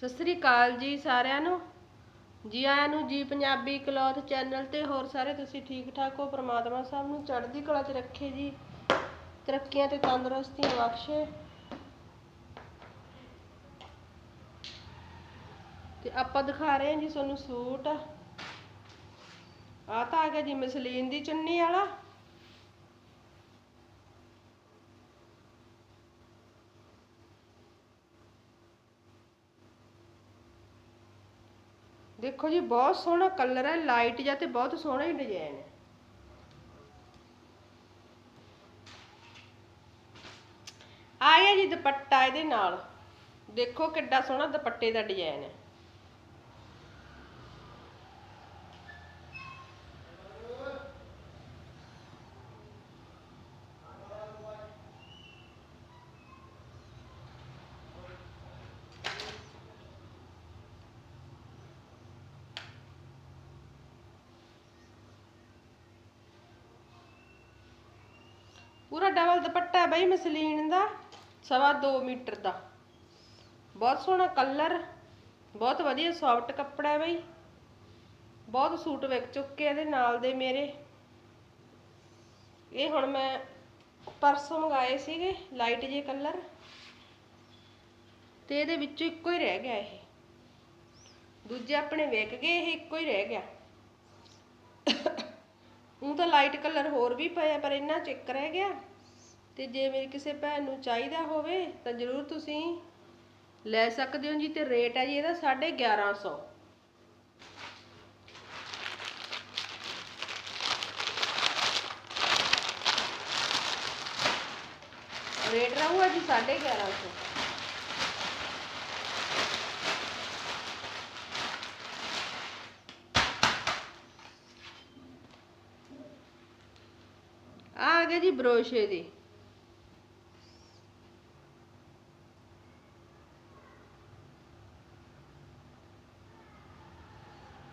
ਸਤਿ ਸ੍ਰੀ ਅਕਾਲ ਜੀ ਸਾਰਿਆਂ ਨੂੰ। ਜੀ ਆਇਆਂ ਨੂੰ ਜੀ ਪੰਜਾਬੀ ਕਲੌਥ ਚੈਨਲ ਤੇ ਹੋਰ ਸਾਰੇ ਤੁਸੀਂ ਠੀਕ ਠਾਕ ਹੋ? ਪ੍ਰਮਾਤਮਾ ਸਾਹਿਬ ਨੂੰ ਚੜ੍ਹਦੀ ਕਲਾ 'ਚ ਰੱਖੇ ਜੀ। ਤਰੱਕੀਆਂ ਤੇ ਤੰਦਰੁਸਤੀਆਂ ਬਖਸ਼ੇ। ਤੇ ਆਪਾਂ ਦਿਖਾ ਰਹੇ ਹਾਂ ਜੀ ਤੁਹਾਨੂੰ ਸੂਟ। ਆ ਤਾਂ ਆ ਗਿਆ ਜੀ ਮਸਲੀਨ ਦੀ ਚੁੰਨੀ ਵਾਲਾ। ਦੇਖੋ ਜੀ, ਬਹੁਤ ਸੋਹਣਾ ਕਲਰ ਹੈ ਲਾਈਟ ਜਿਹਾ ਤੇ ਬਹੁਤ ਸੋਹਣਾ ਹੀ ਡਿਜ਼ਾਈਨ ਹੈ। ਆ ਗਿਆ ਜੀ ਦੁਪੱਟਾ ਇਹਦੇ ਨਾਲ। ਦੇਖੋ ਕਿੱਡਾ ਸੋਹਣਾ ਦੁਪੱਟੇ ਦਾ ਡਿਜ਼ਾਈਨ ਹੈ। ਪੂਰਾ ਡਬਲ ਦੁਪੱਟਾ ਹੈ ਬਈ ਮਸਲੀਨ ਦਾ, ਸਵਾ 2 ਮੀਟਰ ਦਾ। ਬਹੁਤ ਸੋਹਣਾ ਕਲਰ ਬਹੁਤ ਵਧੀਆ ਸੌਫਟ ਕੱਪੜਾ ਹੈ ਬਈ। ਬਹੁਤ ਸੂਟ ਵਿਕ ਚੁੱਕੇ ਇਹਦੇ ਨਾਲ ਦੇ ਮੇਰੇ। ਇਹ ਹੁਣ ਮੈਂ ਪਰਸੋਂ ਮੰਗਾਏ ਸੀਗੇ ਲਾਈਟ ਜੇ ਕਲਰ ਤੇ ਇਹਦੇ ਵਿੱਚੋਂ ਇੱਕੋ ਹੀ ਰਹਿ ਗਿਆ ਇਹ। ਦੂਜੇ ਆਪਣੇ ਵਿਕ ਗਏ, ਇਹ ਇੱਕੋ ਹੀ ਰਹਿ ਗਿਆ। ਉਹ ਤਾਂ ਲਾਈਟ ਕਲਰ ਹੋਰ ਵੀ ਪਏ ਆ, ਪਰ ਇੰਨਾ ਚਿੱਕ ਰਹਿ ਗਿਆ। ਤੇ ਜੇ ਮੇਰੀ ਕਿਸੇ ਭੈਣ ਨੂੰ ਚਾਹੀਦਾ ਹੋਵੇ, ਤਾਂ ਜਰੂਰ ਤੁਸੀਂ ਲੈ ਸਕਦੇ ਹੋ ਜੀ, ਤੇ ਰੇਟ ਹੈ ਜੀ ਇਹਦਾ 1150 ਰੇਟ ਰਹੂਗਾ ਜੀ 1150 ਆ ਆ ਗਿਆ ਜੀ ਬਰੋਸ਼ੇ ਦੀ।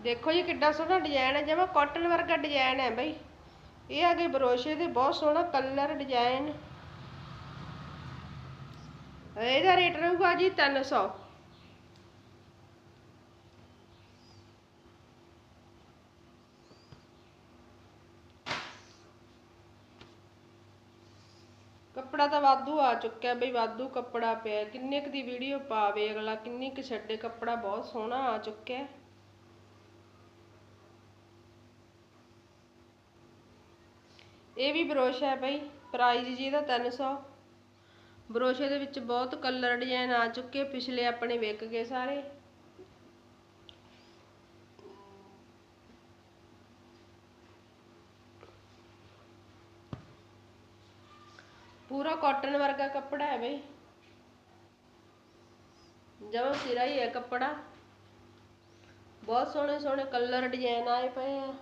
ਦੇਖੋ ਜੀ ਕਿੱਡਾ ਸੋਹਣਾ ਡਿਜ਼ਾਈਨ ਹੈ, ਜਿਵੇਂ ਕਾਟਨ ਵਰਗਾ ਡਿਜ਼ਾਈਨ ਹੈ ਬਈ। ਇਹ ਆ ਗਏ ਬਰੋਸ਼ੇ ਦੇ, ਬਹੁਤ ਸੋਹਣਾ ਕਲਰ ਡਿਜ਼ਾਈਨ। ਇਹਦਾ ਰੇਟ ਰਹੂਗਾ ਜੀ 300 ਕੱਪੜਾ ਤਾਂ ਵਾਧੂ ਆ ਚੁੱਕਿਆ ਬਈ, ਵਾਧੂ ਕੱਪੜਾ ਪਿਆ। ਕਿੰਨੇ ਕੁ ਦੀ ਵੀਡੀਓ ਪਾਵੇ ਅਗਲਾ, ਕਿੰਨੀ ਕੁ ਛੱਡੇ, ਕੱਪੜਾ ਬਹੁਤ ਸੋਹਣਾ ਆ ਚੁੱਕਿਆ। ਇਹ ਵੀ ਬਰੋਸ਼ ਹੈ ਬਈ ਪ੍ਰਾਈਸ ਜੀ ਇਹਦਾ 300 ਬਰੋਸ਼ੇ ਦੇ ਵਿੱਚ ਬਹੁਤ ਕਲਰ ਡਿਜ਼ਾਈਨ ਆ ਚੁੱਕੇ, ਪਿਛਲੇ ਆਪਣੇ ਵਿਕ ਗਏ ਸਾਰੇ। ਪੂਰਾ ਕਾਟਨ ਵਰਗਾ ਕੱਪੜਾ ਹੈ ਬਈ। ਜਮਾਂ ਸਿਰਾ ਹੀ ਹੈ ਕੱਪੜਾ। ਬਹੁਤ ਸੋਹਣੇ ਸੋਹਣੇ ਕਲਰ ਡਿਜ਼ਾਈਨ ਆਏ ਪਏ ਆ।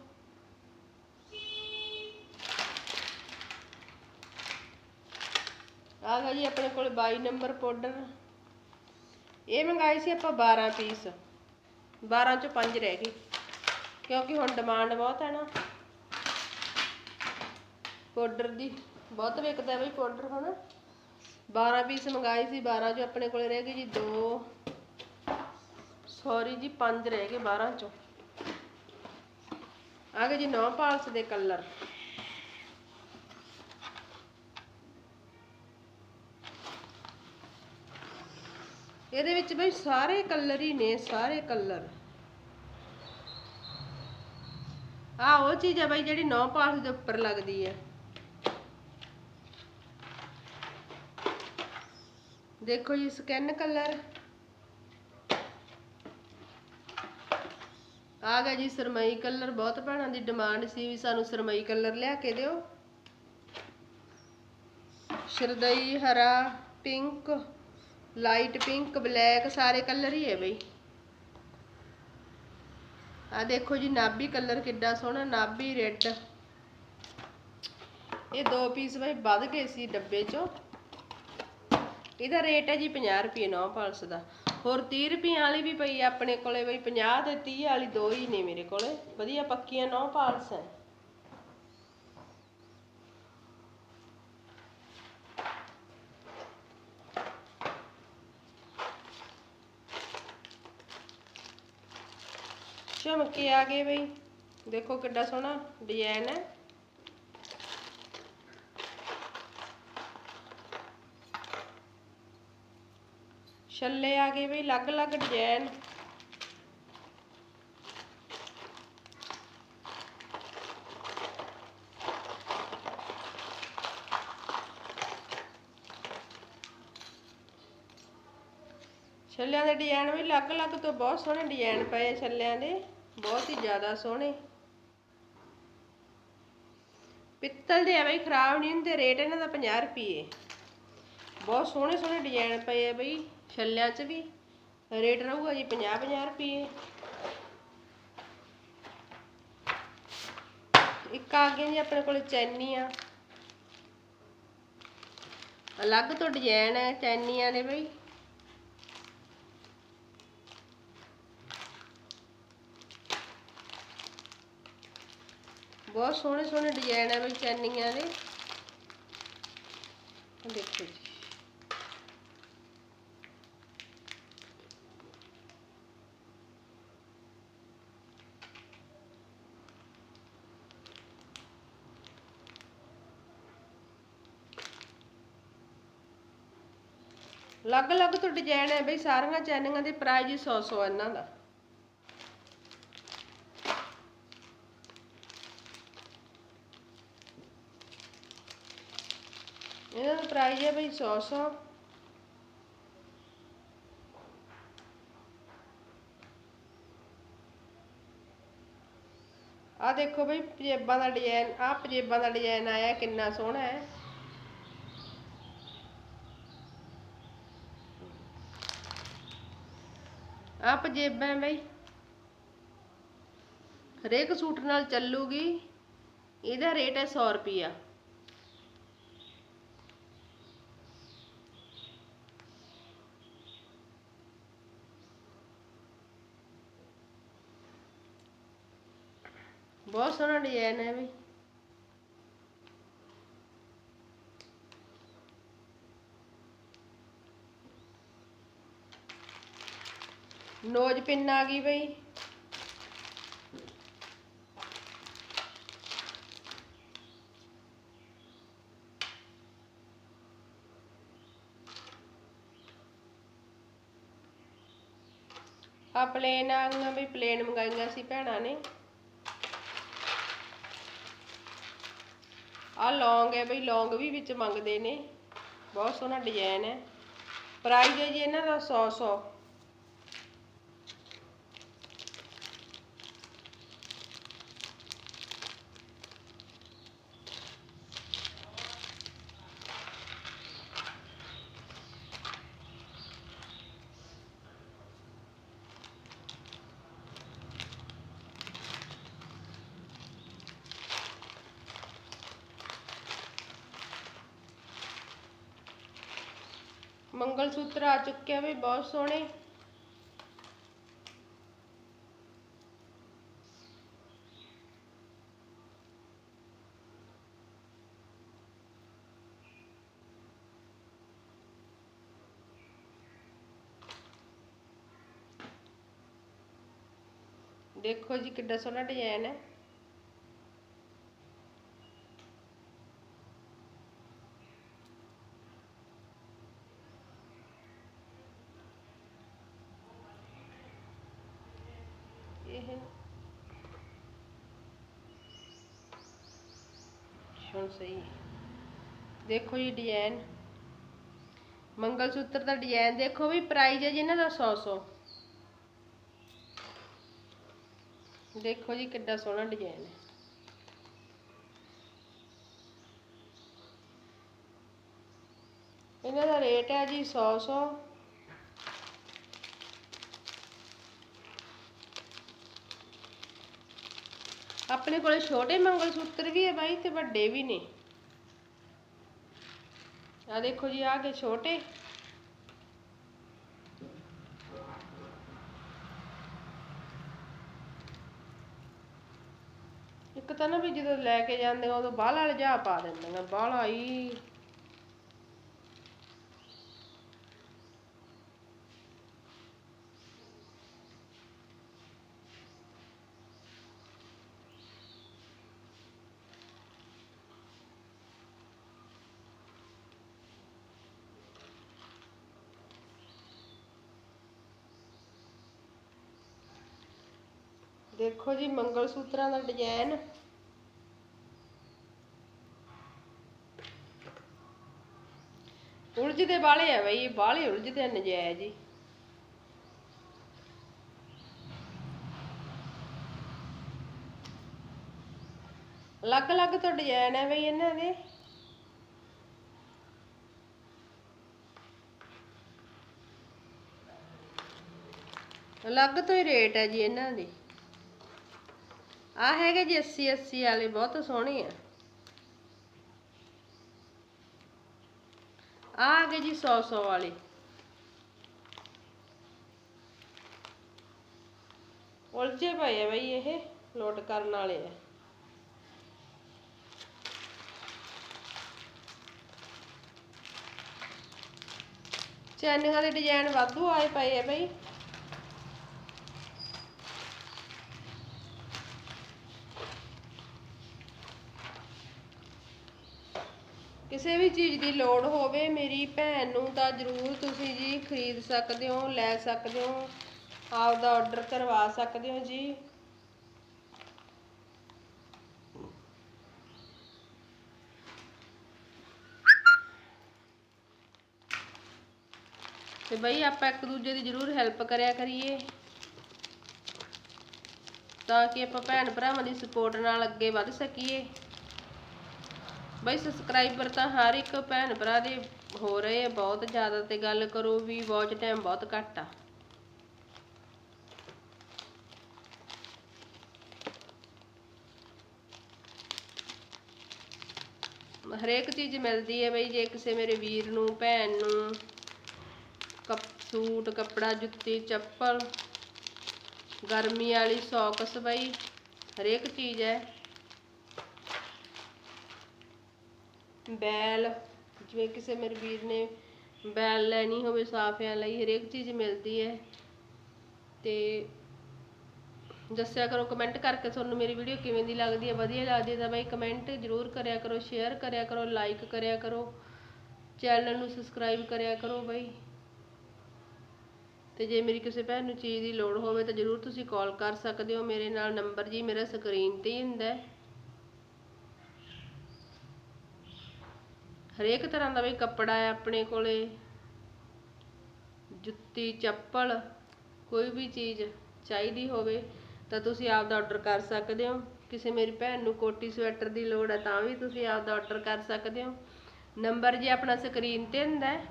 ਆ ਗਿਆ ਜੀ ਆਪਣੇ ਕੋਲ 22 ਨੰਬਰ ਪਾਊਡਰ। ਇਹ ਮੰਗਾਈ ਸੀ ਆਪਾਂ 12 ਪੀਸ 12 ਚੋਂ 5 ਰਹਿ ਗਏ। ਕਿਉਂਕਿ ਹੁਣ ਡਿਮਾਂਡ ਬਹੁਤ ਹੈ ਨਾ। ਪਾਊਡਰ ਦੀ ਬਹੁਤ ਵਿਕਦਾ ਬਈ ਪਾਊਡਰ ਹੁਣ 12 ਪੀਸ ਮੰਗਾਏ ਸੀ 12 ਚੋਂ ਆਪਣੇ ਕੋਲ ਰਹਿ ਗਏ ਜੀ 2 ਸੌਰੀ ਜੀ 5 ਰਹਿ ਗਏ 12 ਚੋਂ। ਆ ਗਏ ਜੀ ਨੌ ਪਾਲਸ ਦੇ ਕਲਰ ਇਹਦੇ ਵਿੱਚ ਬਈ ਸਾਰੇ ਕਲਰ ਹੀ ਨੇ, ਸਾਰੇ ਕਲਰ ਆ ਉਹ ਚੀਜ਼ ਹੈ ਬਈ ਜਿਹੜੀ ਨੌ ਪਾਲਸ ਦੇ ਉੱਪਰ ਲੱਗਦੀ ਹੈ। ਦੇਖੋ ਜੀ ਸਕਿਨ ਕਲਰ ਆ ਗਿਆ ਜੀ, ਸਰਮਈ ਕਲਰ ਬਹੁਤ ਭੈਣਾਂ ਦੀ ਡਿਮਾਂਡ ਸੀ ਵੀ ਸਾਨੂੰ ਸਰਮਈ ਕਲਰ ਲਿਆ ਕੇ ਦਿਓ। ਸ਼ਰਦਈ, ਹਰਾ ਪਿੰਕ ਲਾਈਟ ਪਿੰਕ ਬਲੈਕ ਸਾਰੇ ਕਲਰ ਹੀ ਹੈ ਬਈ। ਆ ਦੇਖੋ ਜੀ, ਨਾਭੀ ਕਲਰ ਕਿੱਡਾ ਸੋਹਣਾ, ਨਾਭੀ ਰੈੱਡ ਇਹ ਦੋ ਪੀਸ ਬਈ ਵੱਧ ਗਏ ਸੀ ਡੱਬੇ ਚੋਂ। ਇਹਦਾ ਰੇਟ ਹੈ ਜੀ 50 ਰੁਪਏ ਨੌ ਪਾਲਸ ਦਾ। ਹੋਰ 30 ਰੁਪਏ ਵਾਲੀ ਵੀ ਪਈ ਆ ਆਪਣੇ ਕੋਲੇ ਬਈ 50 ਤੇ 30 ਵਾਲੀ ਦੋ ਹੀ ਨੇ ਮੇਰੇ ਕੋਲੇ। ਵਧੀਆ ਪੱਕੀਆਂ ਨੌ ਪਾਲਸ ਹੈ। ਝੁਮਕੇ ਆ ਗਏ ਬਈ। ਦੇਖੋ ਕਿੱਡਾ ਸੋਹਣਾ ਡਿਜ਼ਾਈਨ ਹੈ। ਛੱਲੇ ਆ ਗਏ ਬਈ ਅਲੱਗ-ਅਲੱਗ ਡਿਜ਼ਾਈਨ ਛੱਲਿਆਂ ਦੇ ਡਿਜ਼ਾਈਨ ਵੀ ਅਲੱਗ-ਅਲੱਗ ਤੋਂ ਬਹੁਤ ਸੋਹਣੇ ਡਿਜ਼ਾਈਨ ਪਏ ਆ ਛੱਲਿਆਂ ਦੇ, ਬਹੁਤ ਹੀ ਜ਼ਿਆਦਾ ਸੋਹਣੇ। ਪਿੱਤਲ ਦੇ ਆ ਬਈ, ਖਰਾਬ ਨਹੀਂ ਹੁੰਦੇ, ਰੇਟ ਇਹਨਾਂ ਦਾ 50 ਰੁਪਏ ਬਹੁਤ ਸੋਹਣੇ ਸੋਹਣੇ ਡਿਜ਼ਾਈਨ ਪਏ ਆ ਬਈ। ਛੱਲਿਆਂ 'ਚ ਵੀ ਰੇਟ ਰਹੂਗਾ ਜੀ 50 50 ਰੁਪਏ। ਇੱਕ ਆ ਗਿਆ ਜੀ ਆਪਣੇ ਕੋਲ ਚੈਨੀ ਆ ਅਲੱਗ ਤੋਂ ਡਿਜ਼ਾਈਨ ਹੈ ਚੈਨੀਆਂ ਦੇ ਬਈ। ਬਹੁਤ ਸੋਹਣੇ ਸੋਹਣੇ ਡਿਜ਼ਾਈਨ ਹੈ ਬਈ ਚੈਨੀਆਂ ਦੇ। ਦੇਖੋ ਜੀ। ਅਲੱਗ-ਅਲੱਗ ਤੋਂ ਡਿਜ਼ਾਈਨ ਹੈ ਬਈ, ਸਾਰੀਆਂ ਚੈਨੀਆਂ ਦੇ ਪ੍ਰਾਈਸ 100 100 ਇਹਨਾਂ ਦਾ। ਇਹਨਾਂ ਦਾ ਪ੍ਰਾਈਸ ਹੈ ਬਈ 100 100 ਆ ਦੇਖੋ ਬਈ, ਪਜੇਬਾਂ ਦਾ ਡਿਜ਼ਾਈਨ ਆ ਪਜੇਬਾਂ ਦਾ ਡਿਜ਼ਾਈਨ ਆਇਆ, ਕਿੰਨਾ ਸੋਹਣਾ ਹੈ। ਆ ਪਜੇਬਾਂ ਬਈ। ਹਰੇਕ ਸੂਟ ਨਾਲ ਚੱਲੂਗੀ, ਇਹਦਾ ਰੇਟ ਹੈ 100 ਰੁਪਿਆ ਬਹੁਤ ਸੋਹਣਾ ਡਿਜ਼ਾਈਨ ਹੈ ਬਈ। ਨੋਜ ਪਿੰਨ ਆ ਗਈ ਬਈ। ਆ ਪਲੇਨ ਆ ਗਈਆਂ ਬਈ ਪਲੇਨ ਮੰਗਾਈਆਂ ਸੀ ਭੈਣਾਂ ਨੇ। ਆ ਲੌਂਗ ਹੈ ਬਈ, ਲੌਂਗ ਵੀ ਵਿੱਚ ਮੰਗਦੇ ਨੇ। ਬਹੁਤ ਸੋਹਣਾ ਡਿਜ਼ਾਈਨ ਹੈ। ਪ੍ਰਾਈਸ ਹੈ ਜੀ ਇਹਨਾਂ ਦਾ 100 100 ਮੰਗਲ ਸੂਤਰ ਆ ਚੁੱਕਿਆ ਵੀ ਬਹੁਤ ਸੋਹਣੇ ਦੇਖੋ ਜੀ ਕਿੱਡਾ ਸੋਹਣਾ ਡਿਜ਼ਾਈਨ ਹੈ ਇਹ? ਹੁਣ ਸਹੀ। ਦੇਖੋ ਜੀ ਡਿਜ਼ਾਈਨ। ਮੰਗਲ ਸੂਤਰ ਦਾ ਡਿਜ਼ਾਈਨ ਦੇਖੋ ਵੀ ਪ੍ਰਾਈਸ ਹੈ ਜੀ ਇਹਨਾਂ ਦਾ 100 100 ਦੇਖੋ ਜੀ ਕਿੱਡਾ ਸੋਹਣਾ ਡਿਜ਼ਾਈਨ ਹੈ। ਇਹਨਾਂ ਦਾ ਰੇਟ ਹੈ ਜੀ 100 100 ਆਪਣੇ ਕੋਲੇ ਛੋਟੇ ਮੰਗਲ ਸੂਤਰ ਵੀ ਹੈ ਬਾਈ ਤੇ ਵੱਡੇ ਵੀ ਨੇ। ਆ ਦੇਖੋ ਜੀ ਆ ਕੇ ਛੋਟੇ। ਇੱਕ ਤਾਂ ਨਾ ਵੀ ਜਦੋਂ ਲੈ ਕੇ ਜਾਂਦੇ ਆ, ਉਦੋਂ ਬਾਹਲਾ ਲਿਜਾ ਪਾ ਦਿੰਦੀਆਂ ਬਾਹਲਾ ਹੀ ਦੇਖੋ ਜੀ, ਮੰਗਲ ਸੂਤਰਾਂ ਦਾ ਡਿਜ਼ਾਈਨ ਉਲਝਦੇ ਵਾਲੇ ਆ ਬਈ ਬਾਲੇ ਉਲਝਦੇ ਨਜਾਇਜ਼ ਜੀ ਅਲੱਗ ਅਲੱਗ ਤੋਂ ਡਿਜ਼ਾਈਨ ਹੈ ਬਈ ਇਹਨਾਂ ਦੇ। ਅਲੱਗ ਤੋਂ ਹੀ ਰੇਟ ਹੈ ਜੀ ਇਹਨਾਂ ਦੇ। ਆ ਹੈਗੇ ਜੀ 80 80 ਵਾਲੇ, ਬਹੁਤ ਸੋਹਣੇ ਆ। ਆ ਆ ਗਏ ਜੀ 100 100 ਵਾਲੇ। ਉਲਝੇ ਪਏ ਆ ਬਈ ਇਹ, ਲੋਡ ਕਰਨ ਵਾਲੇ ਆ। ਚੈਨੀਆਂ ਦੇ ਡਿਜ਼ਾਈਨ ਵਾਧੂ ਆਏ ਪਏ ਆ ਬਈ। ਕਿਸੇ ਵੀ ਚੀਜ਼ ਦੀ ਲੋੜ ਹੋਵੇ, ਮੇਰੀ ਭੈਣ ਨੂੰ ਤਾਂ ਜ਼ਰੂਰ ਤੁਸੀਂ ਜੀ ਖਰੀਦ ਸਕਦੇ ਹੋ, ਲੈ ਸਕਦੇ ਹੋ, ਆਪਦਾ ਆਰਡਰ ਕਰਵਾ ਸਕਦੇ ਹੋ ਜੀ। ਤੇ ਬਈ ਆਪਾਂ ਇੱਕ ਦੂਜੇ ਦੀ ਜ਼ਰੂਰ ਹੈਲਪ ਕਰਿਆ ਕਰੀਏ, ਤਾਂ ਕਿ ਆਪਾਂ ਭੈਣ ਭਰਾਵਾਂ ਦੀ ਸਪੋਰਟ ਨਾਲ ਅੱਗੇ ਵੱਧ ਸਕੀਏ। ਬਈ ਸਬਸਕ੍ਰਾਈਬਰ ਤਾਂ ਹਰ ਇੱਕ ਭੈਣ ਭਰਾ ਦੇ ਹੋ ਰਹੇ ਆ, ਬਹੁਤ ਜ਼ਿਆਦਾ ਤੇ ਗੱਲ ਕਰੋ ਵੀ ਵਾਚ ਟਾਈਮ ਬਹੁਤ ਘੱਟ ਆ। ਹਰੇਕ ਚੀਜ਼ ਮਿਲਦੀ ਹੈ ਬਈ, ਜੇ ਕਿਸੇ ਮੇਰੇ ਵੀਰ ਨੂੰ, ਭੈਣ ਨੂੰ, ਕੱਪ, ਸੂਟ, ਕੱਪੜਾ, ਜੁੱਤੀ, ਚੱਪਲ, ਗਰਮੀ ਵਾਲੀ ਸੌਕਸ ਬਈ, ਹਰੇਕ ਚੀਜ਼ ਹੈ। ਬੈਲ, ਜਿਵੇਂ ਕਿਸੇ ਮੇਰੇ ਵੀਰ ਨੇ ਬੈਲ ਲੈਣੀ ਹੋਵੇ ਸਾਫਿਆਂ ਲਈ, ਹਰੇਕ ਚੀਜ਼ ਮਿਲਦੀ ਹੈ। ਤੇ ਦੱਸਿਆ ਕਰੋ ਕਮੈਂਟ ਕਰਕੇ ਤੁਹਾਨੂੰ ਮੇਰੀ ਵੀਡੀਓ ਕਿਵੇਂ ਦੀ ਲੱਗਦੀ ਹੈ, ਵਧੀਆ ਲੱਗਦੀ ਹੈ ਤਾਂ ਬਾਈ ਕਮੈਂਟ ਜ਼ਰੂਰ ਕਰਿਆ ਕਰੋ ਸ਼ੇਅਰ ਕਰਿਆ ਕਰੋ ਲਾਈਕ ਕਰਿਆ ਕਰੋ ਚੈਨਲ ਨੂੰ ਸਬਸਕ੍ਰਾਈਬ ਕਰਿਆ ਕਰੋ ਬਾਈ। ਤੇ ਜੇ ਮੇਰੀ ਕਿਸੇ ਭੈਣ ਨੂੰ ਚੀਜ਼ ਦੀ ਲੋੜ ਹੋਵੇ ਤਾਂ ਜ਼ਰੂਰ ਤੁਸੀਂ ਕਾਲ ਕਰ ਸਕਦੇ ਹੋ, ਮੇਰੇ ਨਾਲ ਨੰਬਰ ਜੀ ਮੇਰਾ ਸਕਰੀਨ ਤੇ ਹੀ ਹੁੰਦਾ ਹੈ। ਹਰੇਕ ਤਰ੍ਹਾਂ ਦਾ ਵੀ ਕੱਪੜਾ ਹੈ ਆਪਣੇ ਕੋਲੇ। ਜੁੱਤੀ, ਚੱਪਲ, ਕੋਈ ਵੀ ਚੀਜ਼ ਚਾਹੀਦੀ ਹੋਵੇ ਤਾਂ ਤੁਸੀਂ ਆਪਦਾ ਆਰਡਰ ਕਰ ਸਕਦੇ ਹੋ। ਕਿਸੇ ਮੇਰੀ ਭੈਣ ਨੂੰ ਕੋਟੀ ਸਵੈਟਰ ਦੀ ਲੋੜ ਹੈ ਤਾਂ ਵੀ ਤੁਸੀਂ ਆਪਦਾ ਆਰਡਰ ਕਰ ਸਕਦੇ ਹੋ। ਨੰਬਰ ਜੀ ਆਪਣਾ ਸਕਰੀਨ ਤੇ ਹੁੰਦਾ ਹੈ।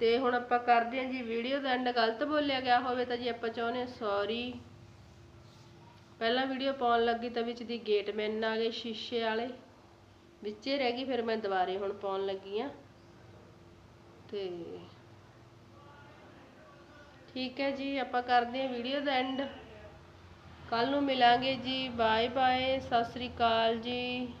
ਤੇ ਹੁਣ ਆਪਾਂ ਕਰਦੇ ਹਾਂ ਜੀ ਵੀਡੀਓ ਦਾ ਐਂਡ ਗਲਤ ਬੋਲਿਆ ਗਿਆ ਹੋਵੇ ਤਾਂ ਜੀ ਆਪਾਂ ਚਾਹੁੰਦੇ ਸੌਰੀ ਪਹਿਲਾਂ ਵੀਡੀਓ ਪਾਉਣ ਲੱਗੀ ਤਾਂ ਵਿੱਚ ਦੀ ਗੇਟਮੈਨ ਆ ਗਏ, ਸ਼ੀਸ਼ੇ ਵਾਲੇ। ਵਿੱਚੇ ਰਹਿ ਗਈ, ਫਿਰ ਮੈਂ ਦੁਬਾਰੇ ਹੁਣ ਪਾਉਣ ਲੱਗੀ ਆ। ਤੇ ਠੀਕ ਹੈ ਜੀ, ਆਪਾਂ ਕਰਦੇ ਹਾਂ ਵੀਡੀਓ ਦਾ ਐਂਡ ਕੱਲ ਨੂੰ ਮਿਲਾਂਗੇ ਜੀ ਬਾਏ ਬਾਏ ਸਤਿ ਸ੍ਰੀ ਅਕਾਲ ਜੀ।